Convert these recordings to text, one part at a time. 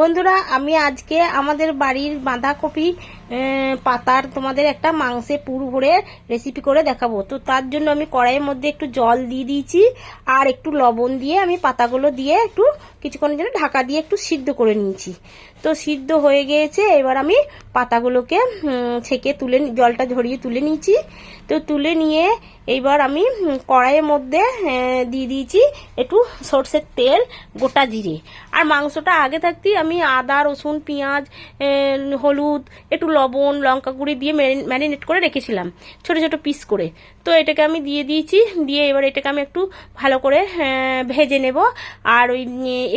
বন্ধুরা, আমি আজকে আমাদের বাড়ির বাঁধাকপি পাতার তোমাদের একটা মাংসে পুর ভরে রেসিপি করে দেখাবো। তো তার জন্য আমি কড়াইয়ের মধ্যে একটু জল দিয়ে দিয়েছি আর একটু লবণ দিয়ে আমি পাতাগুলো দিয়ে একটু কিছুক্ষণের জন্য ঢাকা দিয়ে একটু সিদ্ধ করে নিয়েছি। তো সিদ্ধ হয়ে গিয়েছে, এবার আমি পাতাগুলোকে ছেঁকে তুলে জলটা ঝরিয়ে তুলে নিয়েছি। তো তুলে নিয়ে এইবার আমি কড়াইয়ের মধ্যে দিয়ে দিয়েছি একটু সর্ষের তেল, গোটা জিরে। আর মাংসটা আগে থাকতেই আমি আদা, রসুন, পেঁয়াজ হলুদ, একটু লবণ, লঙ্কা গুঁড়ি দিয়ে ম্যারিনেট করে রেখেছিলাম, ছোট ছোট পিস করে। তো এটাকে আমি দিয়ে দিয়েছি, দিয়ে এবার এটাকে আমি একটু ভালো করে ভেজে নেব। আর ওই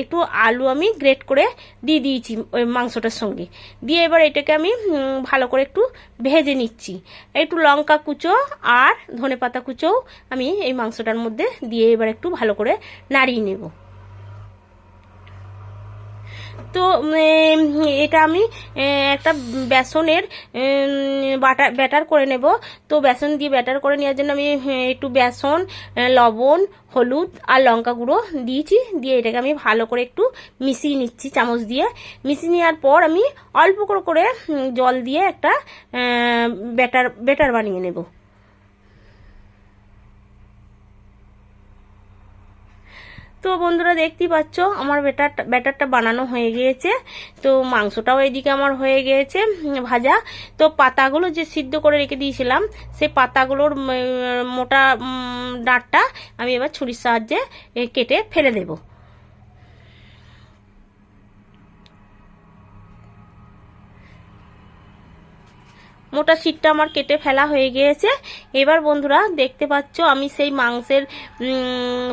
একটু আলু আমি গ্রেট করে দিয়ে দিয়েছি, ওই মাংসটার সঙ্গে। দিয়ে এবার এটাকে আমি উম, ভালো করে একটু ভেজে নিচ্ছি। একটু লঙ্কা কুচো আর ধনে পাতা কুচোও আমি এই মাংসটার মধ্যে দিয়ে এবার একটু ভালো করে নাড়িয়ে নেব। তো এটা আমি একটা বেসনের বাটার, ব্যাটার করে নেব। তো, বেসন দিয়ে ব্যাটার করে নেওয়ার জন্য আমি একটু বেসন লবণ, হলুদ আর লঙ্কা গুঁড়ো দিয়েছি। দিয়ে এটাকে আমি ভালো করে একটু মিশিয়ে নিচ্ছি চামচ দিয়ে। মিশিয়ে নেওয়ার পর আমি অল্প করে করে জল দিয়ে একটা ব্যাটার ব্যাটার বানিয়ে নেব। তো বন্ধুরা দেখতেই পাচ্ছ, আমার ব্যাটারটা ব্যাটারটা বানানো হয়ে গিয়েছে। তো মাংসটাও এদিকে আমার হয়ে গিয়েছে ভাজা। তো পাতাগুলো যে সিদ্ধ করে রেখে দিয়েছিলাম সেই পাতাগুলোর মোটা ডাঁটটা আমি এবার ছুরির সাহায্যে কেটে ফেলে দেবো। মোটা শীটটা আমার কেটে ফেলা হয়ে গিয়েছে। এবার বন্ধুরা, দেখতে পাচ্ছ আমি সেই মাংসের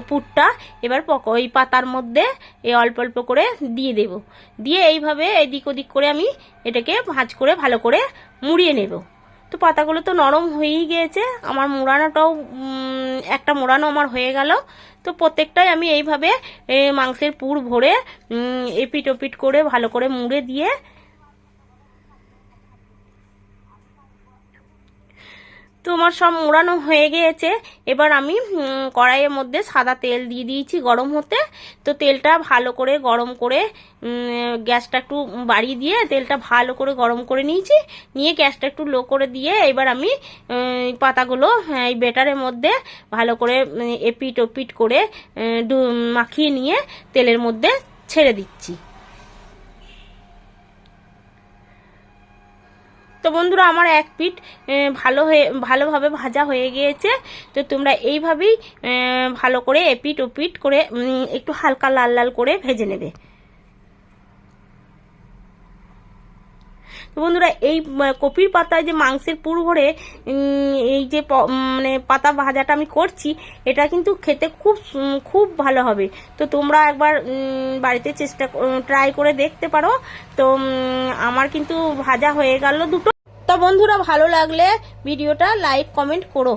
পুরটা এবার পক, ওই পাতার মধ্যে এই অল্প অল্প করে দিয়ে দেব। দিয়ে এইভাবে এদিক ওদিক করে আমি এটাকে ভাঁজ করে ভালো করে মুড়িয়ে নেব। তো পাতাগুলো তো নরম হয়েই গিয়েছে। আমার মোড়ানোটাও একটা মোড়ানো আমার হয়ে গেল। তো প্রত্যেকটাই আমি এইভাবে মাংসের পুর ভরে এপিট ওপিট করে ভালো করে মুড়ে দিয়ে আমার সব মোড়ানো হয়ে গিয়েছে। এবার আমি কড়াইয়ের মধ্যে সাদা তেল দিয়ে দিয়েছি গরম হতে। তো তেলটা ভালো করে গরম করে গ্যাসটা একটু বাড়িয়ে দিয়ে তেলটা ভালো করে গরম করে নিয়েছি। নিয়ে গ্যাসটা একটু লো করে দিয়ে এবার আমি পাতাগুলো হ্যাঁ, এই বেটারের মধ্যে ভালো করে এপিট ওপিট করে মাখিয়ে নিয়ে তেলের মধ্যে ছেড়ে দিচ্ছি। বন্ধুরা, আমার এক পিঠ ভালো হয়ে, ভালোভাবে ভাজা হয়ে গিয়েছে। তো তোমরা এইভাবেই ভালো করে এপিট ওপিট করে একটু হালকা লাল লাল করে ভেজে নেবে। তো বন্ধুরা, এই কপির পাতায় যে মাংসের পুর ভরে এই যে মানে পাতা ভাজাটা আমি করছি, এটা কিন্তু খেতে খুব খুব ভালো হবে। তো তোমরা একবার বাড়িতে চেষ্টা ট্রাই করে দেখতে পারো। তো আমার কিন্তু ভাজা হয়ে গেল দুটো। তো বন্ধুরা ভালো লাগলে ভিডিওটা লাইক কমেন্ট করো।